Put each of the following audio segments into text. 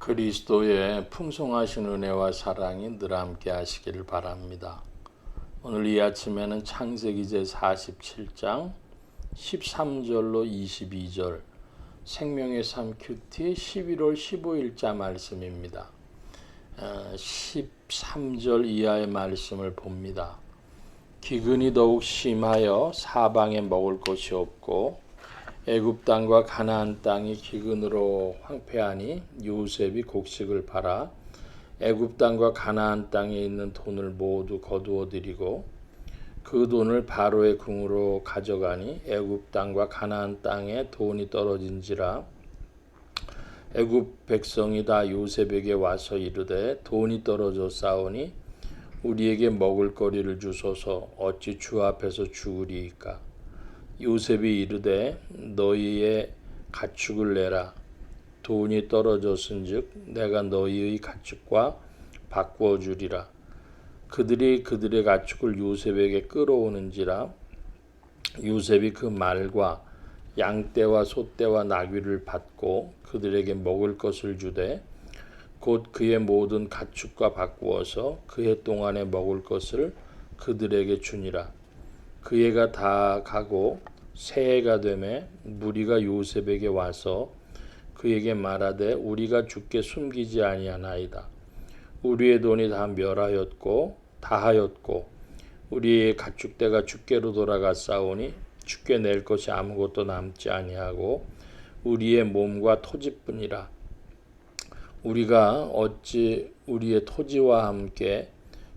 그리스도의 풍성하신 은혜와 사랑이 늘 함께 하시기를 바랍니다. 오늘 이 아침에는 창세기 제 47장 13절로 22절 생명의 삶 큐티 11월 15일자 말씀입니다. 13절 이하의 말씀을 봅니다. 기근이 더욱 심하여 사방에 먹을 것이 없고 애굽 땅과 가나안 땅이 기근으로 황폐하니 요셉이 곡식을 팔아 애굽 땅과 가나안 땅에 있는 돈을 모두 거두어 들이고 그 돈을 바로의 궁으로 가져가니 애굽 땅과 가나안 땅에 돈이 떨어진지라 애굽 백성이 다 요셉에게 와서 이르되 돈이 떨어져 싸우니 우리에게 먹을 거리를 주소서. 어찌 주 앞에서 죽으리이까 요셉이 이르되 너희의 가축을 내라. 돈이 떨어졌은즉 내가 너희의 가축과 바꾸어 주리라. 그들이 그들의 가축을 요셉에게 끌어오는지라. 요셉이 그 말과 양떼와 소떼와 나귀를 받고 그들에게 먹을 것을 주되 곧 그의 모든 가축과 바꾸어서 그해 동안에 먹을 것을 그들에게 주니라. 그 해가 다 가고 새해가 되매 무리가 요셉에게 와서 그에게 말하되 우리가 주께 숨기지 아니하나이다. 우리의 돈이 다 멸하였고 다하였고 우리의 가축대가 주께로 돌아갔사오니 주께 낼 것이 아무것도 남지 아니하고 우리의 몸과 토지뿐이라. 우리가 어찌 우리의 토지와 함께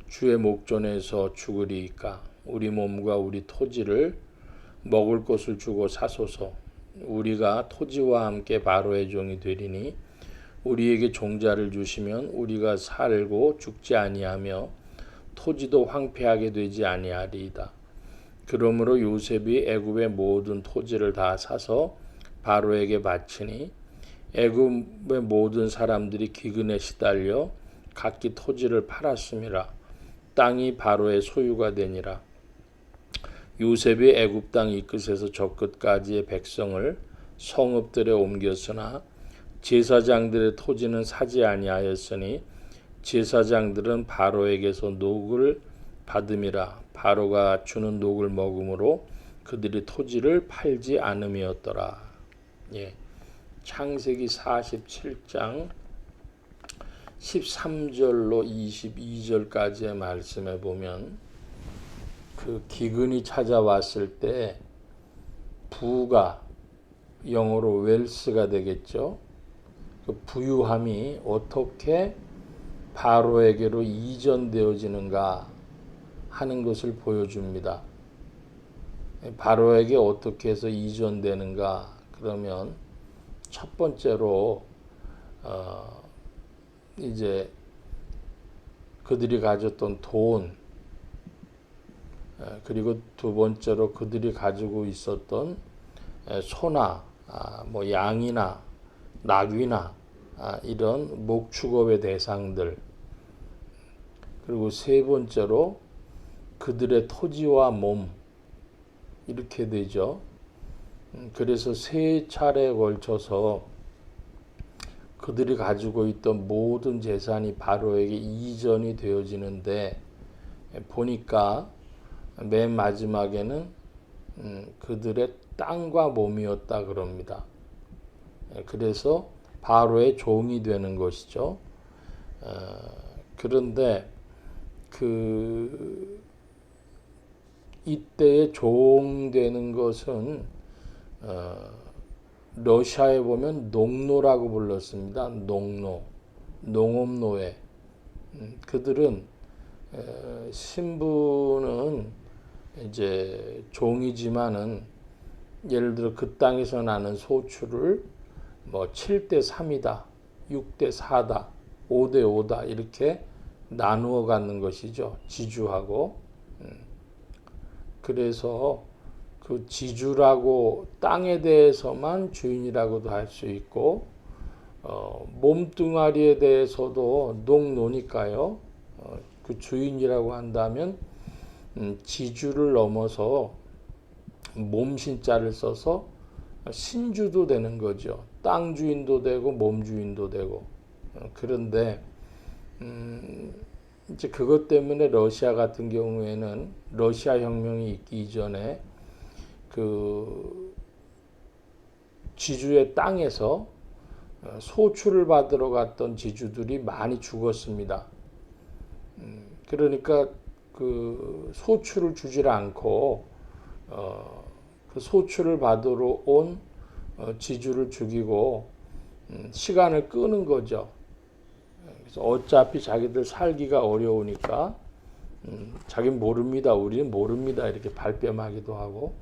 주의 목전에서 죽으리이까 우리 몸과 우리 토지를 먹을 것을 주고 사소서 우리가 토지와 함께 바로의 종이 되리니 우리에게 종자를 주시면 우리가 살고 죽지 아니하며 토지도 황폐하게 되지 아니하리이다. 그러므로 요셉이 애굽의 모든 토지를 다 사서 바로에게 바치니 애굽의 모든 사람들이 기근에 시달려 각기 토지를 팔았음이라 땅이 바로의 소유가 되니라. 요셉이 애굽 땅 이 끝에서 저 끝까지의 백성을 성읍들에 옮겼으나 제사장들의 토지는 사지 아니하였으니 제사장들은 바로에게서 녹을 받음이라 바로가 주는 녹을 먹음으로 그들이 토지를 팔지 않음이었더라. 예. 창세기 47장 13절로 22절까지의 말씀에 보면 그 기근이 찾아왔을 때 부가 영어로 웰스가 되겠죠. 그 부유함이 어떻게 바로에게로 이전되어지는가 하는 것을 보여줍니다. 바로에게 어떻게 해서 이전되는가 그러면 첫 번째로 어 이제 그들이 가졌던 돈 그리고 두 번째로 그들이 가지고 있었던 소나 아, 뭐 양이나 나귀나 아, 이런 목축업의 대상들 그리고 세 번째로 그들의 토지와 몸 이렇게 되죠. 음, 그래서 세 차례에 걸쳐서 그들이 가지고 있던 모든 재산이 바로에게 이전이 되어지는데 보니까 맨 마지막에는 음, 그들의 땅과 몸이었다 그럽니다. 예, 그래서 바로의 종이 되는 것이죠. 어, 그런데 그 이때의 종 되는 것은 어, 러시아에 보면 농노라고 불렀습니다. 농노, 농업노예. 음, 그들은 신부는 이제 종이지만은 예를 들어 그 땅에서 나는 소출을 뭐 7대 3이다, 6대 4다, 5대 5다 이렇게 나누어 갖는 것이죠. 지주하고. 음. 그래서 그 지주라고 땅에 대해서만 주인이라고도 할 수 있고 어, 몸뚱아리에 대해서도 농노니까요. 어, 그 주인이라고 한다면 음, 지주를 넘어서 몸신자를 써서 신주도 되는 거죠. 땅 주인도 되고 몸 주인도 되고 어, 그런데 음, 이제 그것 때문에 러시아 같은 경우에는 러시아 혁명이 있기 이전에 그 지주의 땅에서 어, 소출을 받으러 갔던 지주들이 많이 죽었습니다. 음, 그러니까 그 소출을 주질 않고 어, 그 소출을 받으러 온 어, 지주를 죽이고 음, 시간을 끄는 거죠. 그래서 어차피 자기들 살기가 어려우니까 음, 자기는 모릅니다. 우리는 모릅니다. 이렇게 발뺌하기도 하고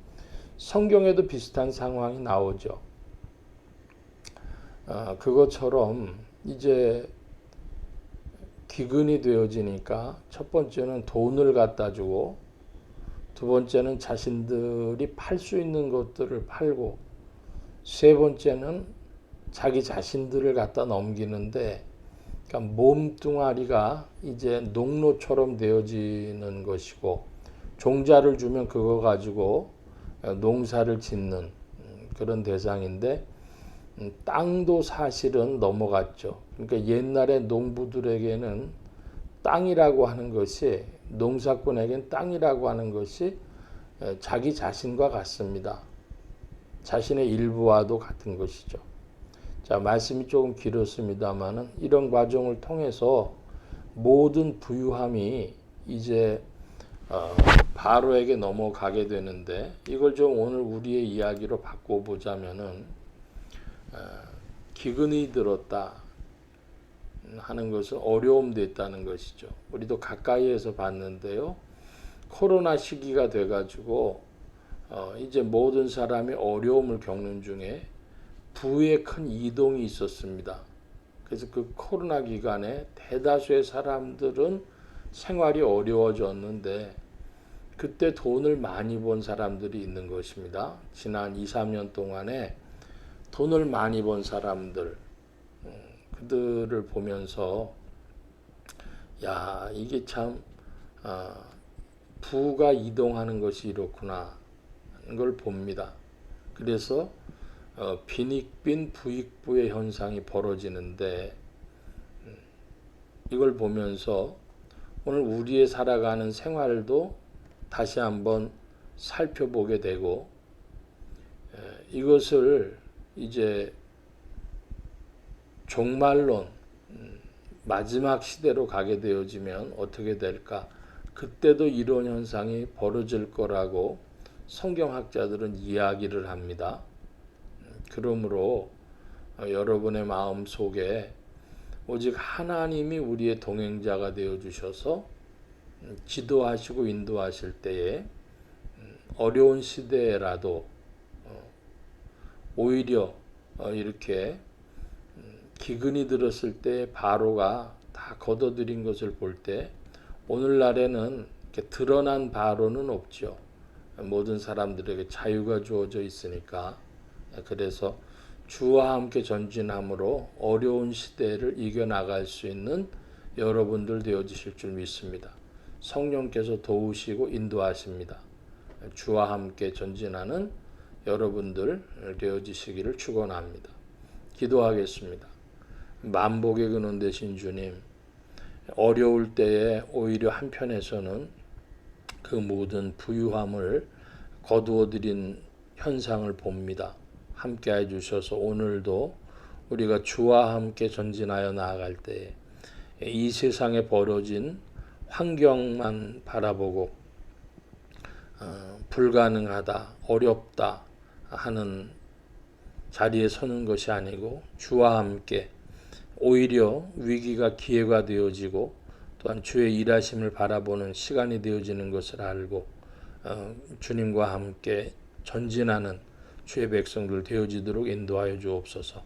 성경에도 비슷한 상황이 나오죠. 아, 그것처럼 이제 기근이 되어지니까 첫 번째는 돈을 갖다 주고 두 번째는 자신들이 팔 수 있는 것들을 팔고 세 번째는 자기 자신들을 갖다 넘기는데 그러니까 몸뚱아리가 이제 농로처럼 되어지는 것이고 종자를 주면 그거 가지고 농사를 짓는 음, 그런 대상인데 음, 땅도 사실은 넘어갔죠. 그러니까 옛날에 농부들에게는 땅이라고 하는 것이 농사꾼에겐 땅이라고 하는 것이 에, 자기 자신과 같습니다. 자신의 일부와도 같은 것이죠. 자, 말씀이 조금 길었습니다만은 이런 과정을 통해서 모든 부유함이 이제 어, 바로에게 넘어가게 되는데 이걸 좀 오늘 우리의 이야기로 바꿔보자면은 어, 기근이 들었다 하는 것은 어려움 됐다는 것이죠. 우리도 가까이에서 봤는데요. 코로나 시기가 돼가지고 어, 이제 모든 사람이 어려움을 겪는 중에 부의 큰 이동이 있었습니다. 그래서 그 코로나 기간에 대다수의 사람들은 생활이 어려워졌는데 그때 돈을 많이 번 사람들이 있는 것입니다. 지난 2, 3년 동안에 돈을 많이 번 사람들, 음, 그들을 보면서 야 이게 참 아, 부가 이동하는 것이 이렇구나 하는 걸 봅니다. 그래서 어, 빈익빈 부익부의 현상이 벌어지는데 음, 이걸 보면서 오늘 우리의 살아가는 생활도 다시 한번 살펴보게 되고 에, 이것을 이제 종말론 음, 마지막 시대로 가게 되어지면 어떻게 될까? 그때도 이런 현상이 벌어질 거라고 성경학자들은 이야기를 합니다. 그러므로 어, 여러분의 마음 속에 오직 하나님이 우리의 동행자가 되어 주셔서 음, 지도하시고 인도하실 때에 음, 어려운 시대라도 어, 오히려 어, 이렇게 음, 기근이 들었을 때 바로가 다 걷어들인 것을 볼 때 오늘날에는 이렇게 드러난 바로는 없죠. 모든 사람들에게 자유가 주어져 있으니까 그래서 주와 함께 전진함으로 어려운 시대를 이겨나갈 수 있는 여러분들 되어지실 줄 믿습니다. 성령께서 도우시고 인도하십니다. 주와 함께 전진하는 여러분들 되어지시기를 축원합니다. 기도하겠습니다. 만복의 근원 되신 주님, 어려울 때에 오히려 한편에서는 그 모든 부유함을 거두어 드린 현상을 봅니다. 함께 해 주셔서 오늘도 우리가 주와 함께 전진하여 나아갈 때이 세상에 벌어진 환경만 바라보고 어, 불가능하다, 어렵다 하는 자리에 서는 것이 아니고 주와 함께 오히려 위기가 기회가 되어지고 또한 주의 일하심을 바라보는 시간이 되어지는 것을 알고 어, 주님과 함께 전진하는 주의 백성들 되어지도록 인도하여 주옵소서.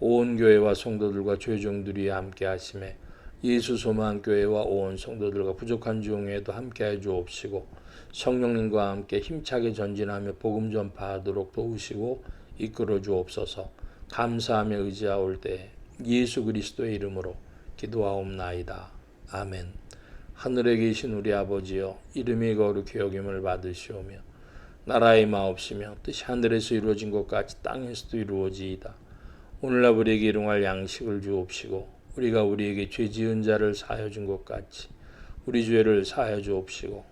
온 교회와 성도들과 죄종들이 함께 하심에 예수 소망 교회와 온 성도들과 부족한 중에도 함께 하여 주옵시고 성령님과 함께 힘차게 전진하며 복음 전파하도록 도우시고 이끌어 주옵소서. 감사하며 의지하올 때 예수 그리스도의 이름으로 기도하옵나이다. 아멘. 하늘에 계신 우리 아버지여 이름이 거룩히 여김을 받으시오며 나라의 마옵시며 뜻이 하늘에서 이루어진 것 같이 땅에서도 이루어지이다. 오늘날 우리에게 일용할 양식을 주옵시고 우리가 우리에게 죄 지은 자를 사하여 준 것 같이 우리 죄를 사하여 주옵시고